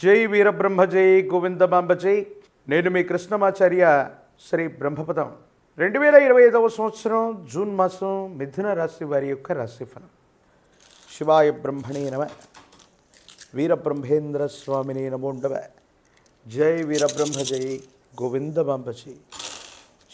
జై వీరబ్రహ్మ జై గోవిందమాంబ జై. నేను మీ కృష్ణమాచార్య శ్రీ బ్రహ్మపదం. రెండు వేల ఇరవై ఐదవ సంవత్సరం జూన్ మాసం మిథున రాశి వారి యొక్క రాశిఫలం. శివాయ బ్రహ్మణే నమ. వీరబ్రహ్మేంద్ర స్వామిని నమోండవ జై వీరబ్రహ్మ జై గోవిందమాంబ జై.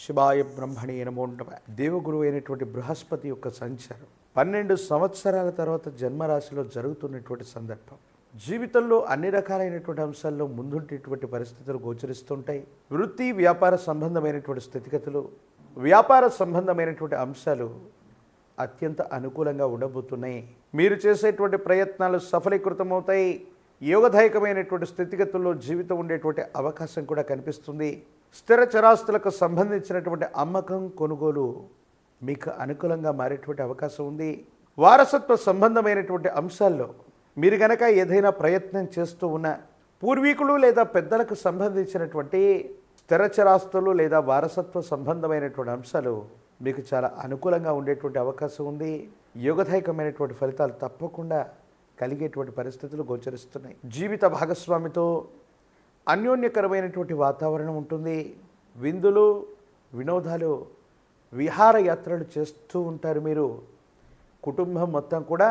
శివాయ బ్రహ్మణి నమోండవ దేవగురువు అయినటువంటి బృహస్పతి యొక్క సంచారం. పన్నెండు సంవత్సరాల తర్వాత జన్మరాశిలో జరుగుతున్నటువంటి సందర్భం. జీవితంలో అన్ని రకాలైనటువంటి అంశాల్లో ముందుండేటువంటి పరిస్థితులు గోచరిస్తుంటాయి. వృత్తి వ్యాపార సంబంధమైనటువంటి స్థితిగతులు వ్యాపార సంబంధమైనటువంటి అంశాలు అత్యంత అనుకూలంగా ఉండబోతున్నాయి. మీరు చేసేటువంటి ప్రయత్నాలు సఫలీకృతమవుతాయి. యోగదాయకమైనటువంటి స్థితిగతుల్లో జీవితం ఉండేటువంటి అవకాశం కూడా కనిపిస్తుంది. స్థిర చరాస్తులకు సంబంధించినటువంటి అమ్మకం కొనుగోలు మీకు అనుకూలంగా మారేటువంటి అవకాశం ఉంది. వారసత్వ సంబంధమైనటువంటి అంశాల్లో మీరు కనుక ఏదైనా ప్రయత్నం చేస్తూ ఉన్న పూర్వీకులు లేదా పెద్దలకు సంబంధించినటువంటి స్థిరచరాస్తులు లేదా వారసత్వ సంబంధమైనటువంటి అంశాలు మీకు చాలా అనుకూలంగా ఉండేటువంటి అవకాశం ఉంది. యోగదాయకమైనటువంటి ఫలితాలు తప్పకుండా కలిగేటువంటి పరిస్థితులు గోచరిస్తున్నాయి. జీవిత భాగస్వామితో అన్యోన్యకరమైనటువంటి వాతావరణం ఉంటుంది. విందులు వినోదాలు విహారయాత్రలు చేస్తూ ఉంటారు మీరు. కుటుంబం మొత్తం కూడా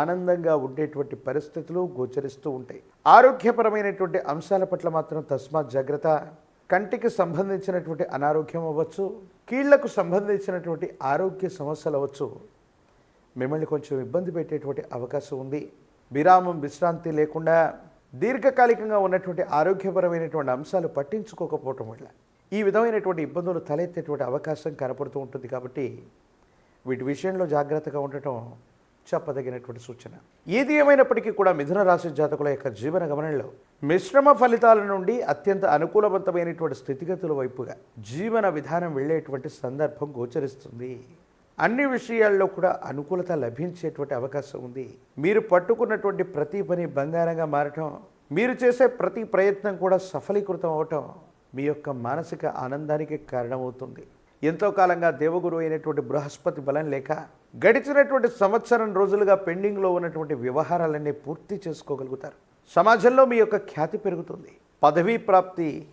ఆనందంగా ఉండేటువంటి పరిస్థితులు గోచరిస్తూ ఉంటాయి. ఆరోగ్యపరమైనటువంటి అంశాల పట్ల మాత్రం తస్మాత్ జాగ్రత్త. కంటికి సంబంధించినటువంటి అనారోగ్యం అవ్వచ్చు కీళ్ళకు సంబంధించినటువంటి ఆరోగ్య సమస్యలు అవ్వచ్చు. మిమ్మల్ని కొంచెం ఇబ్బంది పెట్టేటువంటి అవకాశం ఉంది. విరామం విశ్రాంతి లేకుండా దీర్ఘకాలికంగా ఉన్నటువంటి ఆరోగ్యపరమైనటువంటి అంశాలు పట్టించుకోకపోవటం వల్ల ఈ విధమైనటువంటి ఇబ్బందులు తలెత్తేటువంటి అవకాశం కనపడుతూ ఉంటుంది కాబట్టి వీటి విషయంలో జాగ్రత్తగా ఉండటం చెప్పదగినటువంటి సూచన. ఏది ఏమైనప్పటికీ కూడా మిథున రాశి జాతకుల యొక్క జీవన గమనంలో మిశ్రమ ఫలితాల నుండి అత్యంత అనుకూలవంతమైనటువంటి స్థితిగతుల వైపుగా జీవన విధానం వెళ్ళేటువంటి సందర్భం గోచరిస్తుంది. అన్ని విషయాల్లో కూడా అనుకూలత లభించేటువంటి అవకాశం ఉంది. మీరు పట్టుకున్నటువంటి ప్రతి పని బంగారంగా మారటం మీరు చేసే ప్రతి ప్రయత్నం కూడా సఫలీకృతం అవటం మీ యొక్క మానసిక ఆనందానికి కారణమవుతుంది. ఎంతో కాలంగా దేవగురు అయినటువంటి బృహస్పతి బలం లేక గడిచినటువంటి సంవత్సరం రోజులుగా పెండింగ్లో ఉన్నటువంటి వ్యవహారాలన్నీ పూర్తి చేసుకోగలుగుతారు. సమాజంలో మీ యొక్క ఖ్యాతి పెరుగుతుంది. పదవీ ప్రాప్తి